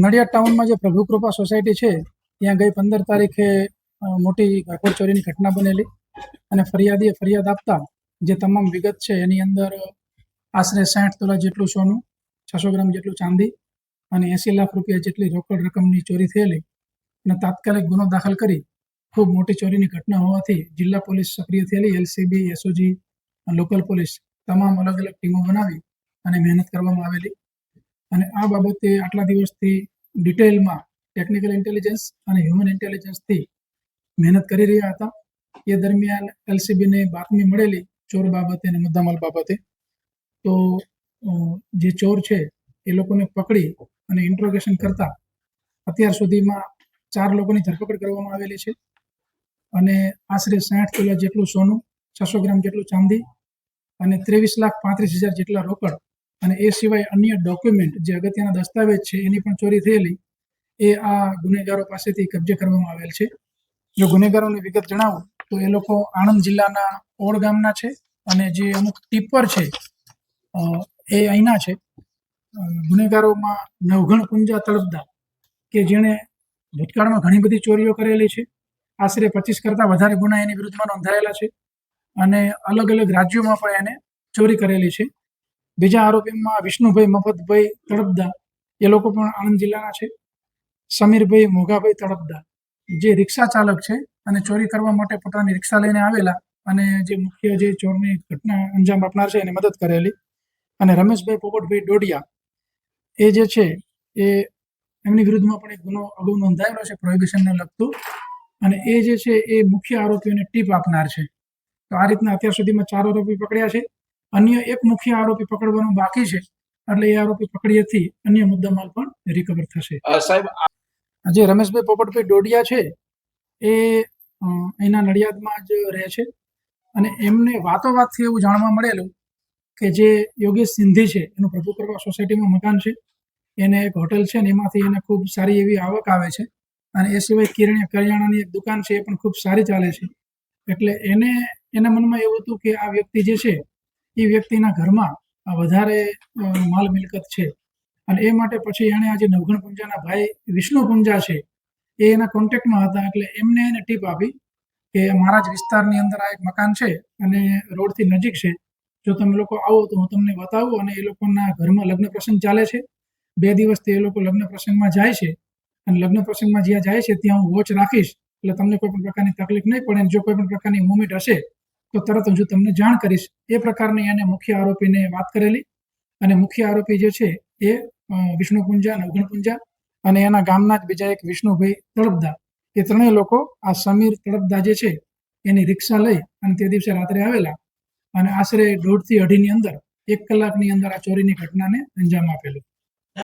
નડિયાદ ટાઉનમાં જે પ્રભુ કૃપા સોસાયટી છે, ત્યાં ગઈ પંદર તારીખે મોટી ઘરફોડ ચોરીની ઘટના બનેલી અને ફરિયાદીએ ફરિયાદ આપતા જે તમામ વિગત છે એની અંદર આશરે સાઠ તોલા જેટલું સોનું, છસો ગ્રામ જેટલું ચાંદી અને એંસી લાખ રૂપિયા જેટલી રોકડ રકમની ચોરી થયેલી અને તાત્કાલિક ગુનો દાખલ કરી ખૂબ મોટી ચોરીની ઘટના હોવાથી જિલ્લા પોલીસ સક્રિય થયેલી, એલસીબી, એસઓજી લોકલ પોલીસ તમામ અલગ અલગ ટીમો બનાવી અને મહેનત કરવામાં આવેલી. અને આ બાબતે આટલા દિવસથી ડિટેલમાં ટેકનિકલ ઇન્ટેલિજન્સ અને હ્યુમન ઇન્ટેલિજન્સથી મહેનત કરી રહ્યા હતા. એ દરમિયાન એલસીબીને બાતમી મળેલી ચોર બાબતે અને મુદ્દામાલ બાબતે. તો જે ચોર છે, એ લોકોને પકડી અને ઇન્ટ્રોગેશન કરતા અત્યાર સુધીમાં ચાર લોકોની ધરપકડ કરવામાં આવેલી છે. અને આશરે સાઠ કિલો જેટલું સોનું, છસો ગ્રામ જેટલું ચાંદી અને ત્રેવીસ લાખ પાંત્રીસ હજાર જેટલા રોકડ અને એ સિવાય અન્ય ડોક્યુમેન્ટ જે અગત્યના દસ્તાવેજ છે, એની પણ ચોરી થયેલી, એ આ ગુનેગારો પાસેથી કબજે કરવામાં આવેલ છે. જો ગુનેગારોની વિગત જણાવું, તો એ લોકો આણંદ જિલ્લાના ઓળ ગામના છે અને જે અમુક ટીપર છે એ અહીંના છે. ગુનેગારોમાં નવઘણ પુંજા તળપદા, કે જેણે ભૂતકાળમાં ઘણી બધી ચોરીઓ કરેલી છે. આશરે પચીસ કરતાં વધારે ગુના એની વિરુદ્ધમાં નોંધાયેલા છે. અને અલગ અલગ રાજ્યોમાં પણ એને ચોરી કરેલી છે. બીજા આરોપીમાં વિષ્ણુભાઈ મફતભાઈ તળપદા એ લોકો પણ આણંદ જિલ્લાના છે. સમીરભાઈ મોઘાભાઈ તળપદા જે રિક્ષા ચાલક છે અને ચોરી કરવા માટે પોતાની રિક્ષા લઈને આવેલા અને જે મુખ્ય જે ચોરની ઘટના અંજામ આપનાર છે એને મદદ કરેલી. અને રમેશભાઈ પોપટભાઈ ડોડિયા, એ જે છે એ એમની વિરુદ્ધમાં પણ એક ગુનો અગાઉ નોંધાયેલો છે પ્રોહિબિશનને લગતું. અને એ જે છે એ મુખ્ય આરોપીઓને ટીપ આપનાર છે. તો આ રીતના અત્યાર સુધીમાં ચાર આરોપી પકડ્યા છે. અન્ય એક મુખ્ય આરોપી પકડવાનું બાકી છે. એટલે એ આરોપી પકડીએથી અન્ય મુદ્દામાલ પણ રિકવર થશે. સાહેબ જે રમેશભાઈ પોપટભાઈ ડોડિયા છે એ એના નડિયાદમાં જ રહે છે. અને એમને વાતો વાતથી એવું જાણવા મળેલું કે જે યોગેશ સિંધી છે એનું પ્રભુ કરવા સોસાયટીમાં મકાન છે. એને એક હોટેલ છે ને એમાંથી એને ખૂબ સારી એવી આવક આવે છે. અને એ સિવાય કિરણ્યા કરિયાણાની એક દુકાન છે એ પણ ખૂબ સારી ચાલે છે. એટલે એને એના મનમાં એવું હતું કે આ વ્યક્તિ જે છે એ વ્યક્તિના ઘરમાં વધારે માલ મિલકત છે. અને એ માટે પછી એણે આજે નવઘણ પુંજાના ભાઈ વિષ્ણુ પુંજા છે, એ એના કોન્ટેક્ટમાં હતા એટલે એમને એને ટીપ આપી કે મારા જ વિસ્તારની અંદર આ એક મકાન છે અને રોડથી નજીક છે. જો તમે લોકો આવો તો હું તમને બતાવું અને એ લોકોના ઘરમાં લગ્ન પ્રસંગ ચાલે છે. બે દિવસથી એ લોકો લગ્ન પ્રસંગમાં જાય છે. અને લગ્ન પ્રસંગમાં જ્યાં જાય છે ત્યાં હું વોચ રાખીશ. એટલે તમને કોઈ પણ પ્રકારની તકલીફ નહીં પડે જો કોઈ પણ પ્રકારની મુવમેન્ટ હશે તો તરત હું તમને જાણ કરીશ, એ પ્રકારની એને મુખ્ય આરોપીને વાત કરેલી. અને મુખ્ય આરોપી જે છે, એ વિષ્ણુપુંજા વિષ્ણુ પુંજા નવઘણ પુંજા અને એના ગામના જ બીજા એક વિષ્ણુભાઈ તળપદા. એ ત્રણેય લોકો, આ સમીર તળપદા જે છે, એની રિક્ષા લઈ અને તે દિવસે રાત્રે આવેલા. અને આશરે દોઢથી અઢીની અંદર, એક કલાકની અંદર આ ચોરીની ઘટનાને અંજામ આપેલું.